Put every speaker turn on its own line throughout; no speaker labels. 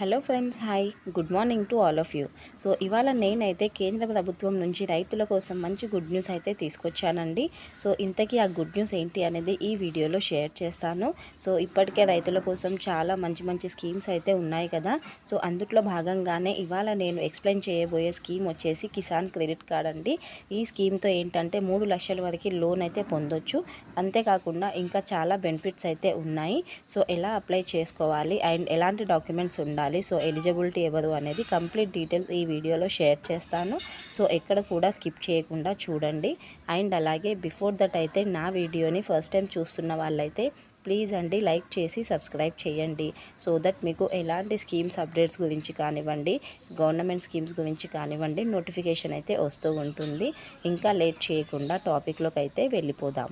Hello friends hi good morning to all of you so ఇవాళ నేనైతే కేంద్ర ప్రభుత్వం నుంచి రైతుల కోసం మంచి గుడ్ న్యూస్ అయితే తీసుకొచ్చానండి. సో ఇంతకీ ఆ గుడ్ న్యూస్ ఏంటి అనేది ఈ వీడియోలో షేర్ చేస్తాను. సో ఇప్పటికే రైతుల కోసం చాలా మంచి మంచి స్కీమ్స్ అయితే ఉన్నాయి కదా. సో అందుట్లో భాగంగానే ఇవాళ నేను ఎక్స్ప్లెయిన్ చేయబోయే స్కీమ్ వచ్చేసి కిసాన్ క్రెడిట్ కార్డ్ అండి. ఈ స్కీమ్తో ఏంటంటే మూడు లక్షల వరకు లోన్ అయితే పొందొచ్చు. అంతేకాకుండా ఇంకా చాలా బెనిఫిట్స్ అయితే ఉన్నాయి. సో ఎలా అప్లై చేసుకోవాలి? అండ్ ఎలాంటి డాక్యుమెంట్స్ ఉండాలి? సో ఎలిజిబిలిటీ ఎవరు అనేది కంప్లీట్ డీటెయిల్స్ ఈ వీడియోలో షేర్ చేస్తాను. సో ఎక్కడ కూడా స్కిప్ చేయకుండా చూడండి. అండ్ అలాగే బిఫోర్ దట్ అయితే నా వీడియోని ఫస్ట్ టైం చూస్తున్న వాళ్ళైతే ప్లీజ్ అండి లైక్ చేసి సబ్స్క్రైబ్ చేయండి. సో దట్ మీకు ఎలాంటి స్కీమ్స్ అప్డేట్స్ గురించి కానివ్వండి గవర్నమెంట్ స్కీమ్స్ గురించి కానివ్వండి నోటిఫికేషన్ అయితే వస్తూ ఉంటుంది. ఇంకా లేట్ చేయకుండా టాపిక్లోకి అయితే వెళ్ళిపోదాం.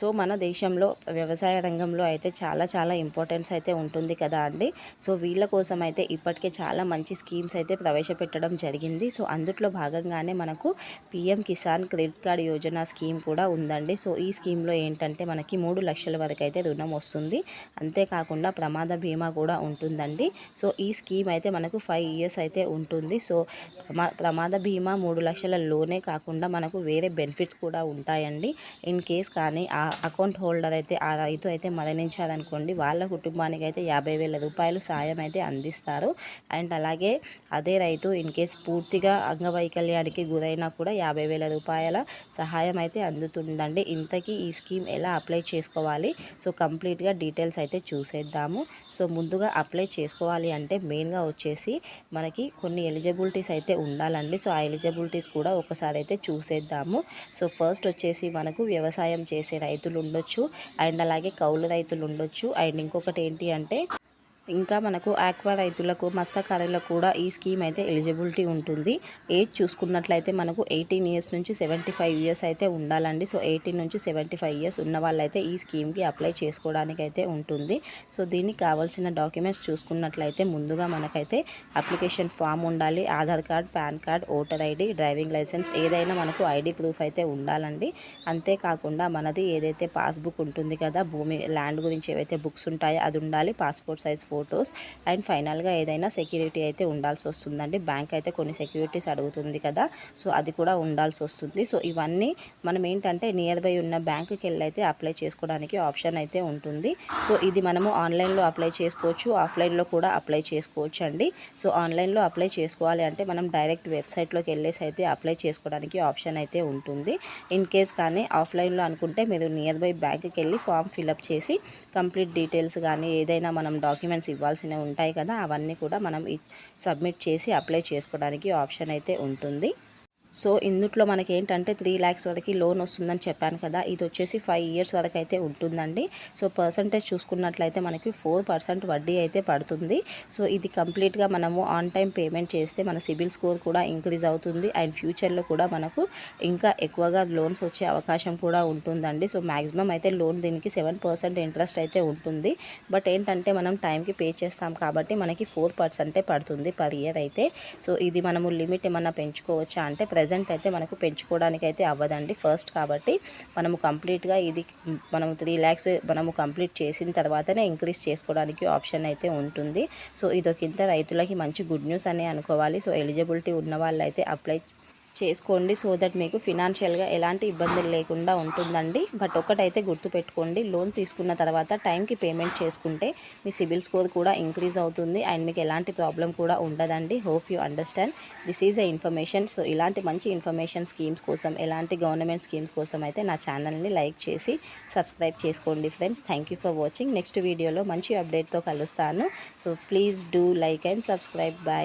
సో మన దేశంలో వ్యవసాయ రంగంలో అయితే చాలా చాలా ఇంపార్టెన్స్ అయితే ఉంటుంది కదా అండి. సో వీళ్ళ కోసం అయితే ఇప్పటికే చాలా మంచి స్కీమ్స్ అయితే ప్రవేశపెట్టడం జరిగింది. సో అందుట్లో భాగంగానే మనకు PM Kisan credit card Yojana scheme కూడా ఉందండి. సో ఈ స్కీమ్లో ఏంటంటే మనకి మూడు లక్షల వరకు అయితే రుణం వస్తుంది. అంతేకాకుండా ప్రమాద బీమా కూడా ఉంటుందండి. సో ఈ స్కీమ్ అయితే మనకు ఫైవ్ ఇయర్స్ అయితే ఉంటుంది. సో ప్రమా ప్రమాద బీమా మూడు లక్షల లోనే కాకుండా మనకు వేరే బెనిఫిట్స్ కూడా ఉంటాయండి. ఇన్ కేస్ కానీ ఆ అకౌంట్ హోల్డర్ అయితే ఆ రైతు అయితే మరణించారనుకోండి వాళ్ళ కుటుంబానికి అయితే యాభై వేల రూపాయలు సాయం అయితే అందిస్తారు. అండ్ అలాగే అదే రైతు ఇన్ కేస్ పూర్తిగా అంగవైకల్యానికి గురైనా కూడా యాభై వేల రూపాయల సహాయం అయితే అందుతుందండి. ఇంతకీ ఈ స్కీమ్ ఎలా అప్లై చేసుకోవాలి? సో కంప్లీట్గా డీటెయిల్స్ అయితే చూసేద్దాము. సో ముందుగా అప్లై చేసుకోవాలి అంటే మెయిన్గా వచ్చేసి మనకి కొన్ని ఎలిజిబిలిటీస్ అయితే ఉండాలండి. సో ఆ ఎలిజిబిలిటీస్ కూడా ఒకసారి అయితే చూసేద్దాము. సో ఫస్ట్ వచ్చేసి మనకు వ్యవసాయం చేసే రైతులు ఉండొచ్చు. అండ్ అలాగే కౌలు రైతులు ఉండొచ్చు. అండ్ ఇంకొకటి ఏంటి అంటే ఇంకా మనకు ఆక్వా రైతులకు మత్స్యకారులకు కూడా ఈ స్కీమ్ అయితే ఎలిజిబిలిటీ ఉంటుంది. ఏజ్ చూసుకున్నట్లయితే మనకు ఎయిటీన్ ఇయర్స్ నుంచి సెవెంటీ ఫైవ్ ఇయర్స్ అయితే ఉండాలండి. సో ఎయిటీన్ నుంచి సెవెంటీ ఫైవ్ ఇయర్స్ ఉన్న వాళ్ళైతే ఈ స్కీమ్కి అప్లై చేసుకోవడానికి అయితే ఉంటుంది. సో దీనికి కావాల్సిన డాక్యుమెంట్స్ చూసుకున్నట్లయితే ముందుగా మనకైతే అప్లికేషన్ ఫామ్ ఉండాలి. Aadhaar card PAN card voter ID driving licence ఏదైనా మనకు ఐడి ప్రూఫ్ అయితే ఉండాలండి. అంతేకాకుండా మనది ఏదైతే పాస్బుక్ ఉంటుంది కదా భూమి ల్యాండ్ గురించి ఏవైతే బుక్స్ ఉంటాయో అది ఉండాలి. Passport size photos. అండ్ ఫైనల్గా ఏదైనా సెక్యూరిటీ అయితే ఉండాల్సి వస్తుందండి. బ్యాంక్ అయితే కొన్ని సెక్యూరిటీస్ అడుగుతుంది కదా. సో అది కూడా ఉండాల్సి వస్తుంది. సో ఇవన్నీ మనం ఏంటంటే నియర్ బై ఉన్న బ్యాంకుకి వెళ్ళి అయితే అప్లై చేసుకోవడానికి ఆప్షన్ అయితే ఉంటుంది. సో ఇది మనము ఆన్లైన్లో అప్లై చేసుకోవచ్చు. ఆఫ్లైన్లో కూడా అప్లై చేసుకోవచ్చు అండి సో ఆన్లైన్లో అప్లై చేసుకోవాలి అంటే మనం డైరెక్ట్ వెబ్సైట్లోకి వెళ్ళేసి అయితే అప్లై చేసుకోవడానికి ఆప్షన్ అయితే ఉంటుంది. ఇన్ కేస్ కానీ ఆఫ్లైన్లో అనుకుంటే మీరు నియర్ బై బ్యాంక్కి వెళ్ళి ఫామ్ ఫిలప్ చేసి కంప్లీట్ డీటెయిల్స్ కానీ ఏదైనా మనం డాక్యుమెంట్స్ ఇవ్వాల్సినవి ఉంటాయి కదా అవన్నీ కూడా మనం సబ్మిట్ చేసి అప్లై చేసుకోవడానికి ఆప్షన్ అయితే ఉంటుంది. సో ఇందుట్లో మనకి ఏంటంటే త్రీ ల్యాక్స్ వరకు లోన్ వస్తుందని చెప్పాను కదా ఇది వచ్చేసి ఫైవ్ ఇయర్స్ వరకు అయితే ఉంటుందండి. సో పర్సంటేజ్ చూసుకున్నట్లయితే మనకి ఫోర్ పర్సెంట్ వడ్డీ అయితే పడుతుంది. సో ఇది కంప్లీట్గా మనము ఆన్ టైం పేమెంట్ చేస్తే మన సిబిల్ స్కోర్ కూడా ఇంక్రీజ్ అవుతుంది. అండ్ ఫ్యూచర్లో కూడా మనకు ఇంకా ఎక్కువగా లోన్స్ వచ్చే అవకాశం కూడా ఉంటుందండి. సో మ్యాక్సిమం అయితే లోన్ దీనికి సెవెన్ పర్సెంట్ ఇంట్రెస్ట్ అయితే ఉంటుంది. బట్ ఏంటంటే మనం టైంకి పే చేస్తాం కాబట్టి మనకి ఫోర్ పర్సెంటే పడుతుంది పర్ ఇయర్ అయితే. సో ఇది మనము లిమిట్ ఏమన్నా పెంచుకోవచ్చా అంటే ప్రజెంట్ అయితే మనకు పెంచుకోవడానికి అయితే అవ్వదండి ఫస్ట్ కాబట్టి మనము కంప్లీట్గా ఇది మనము త్రీ ల్యాక్స్ మనము కంప్లీట్ చేసిన తర్వాతనే ఇంక్రీజ్ చేసుకోవడానికి ఆప్షన్ అయితే ఉంటుంది. సో ఇదొకింత రైతులకి మంచి గుడ్ న్యూస్ అనే అనుకోవాలి. సో ఎలిజిబిలిటీ ఉన్న వాళ్ళు అయితే అప్లై చేసుకోండి సో దట్ మీకు ఫినాన్షియల్గా ఎలాంటి ఇబ్బందులు లేకుండా ఉంటుందండి. బట్ ఒకటైతే గుర్తుపెట్టుకోండి లోన్ తీసుకున్న తర్వాత టైంకి పేమెంట్ చేసుకుంటే మీ సిబిల్ స్కోర్ కూడా ఇంక్రీజ్ అవుతుంది. అండ్ మీకు ఎలాంటి ప్రాబ్లం కూడా ఉండదండి. Hope you understand this is a information so ఇలాంటి మంచి ఇన్ఫర్మేషన్ స్కీమ్స్ కోసం ఎలాంటి గవర్నమెంట్ స్కీమ్స్ కోసం అయితే నా ఛానల్ని లైక్ చేసి సబ్స్క్రైబ్ చేసుకోండి friends thank you for watching next వీడియోలో మంచి అప్డేట్తో కలుస్తాను. So please do like and subscribe bye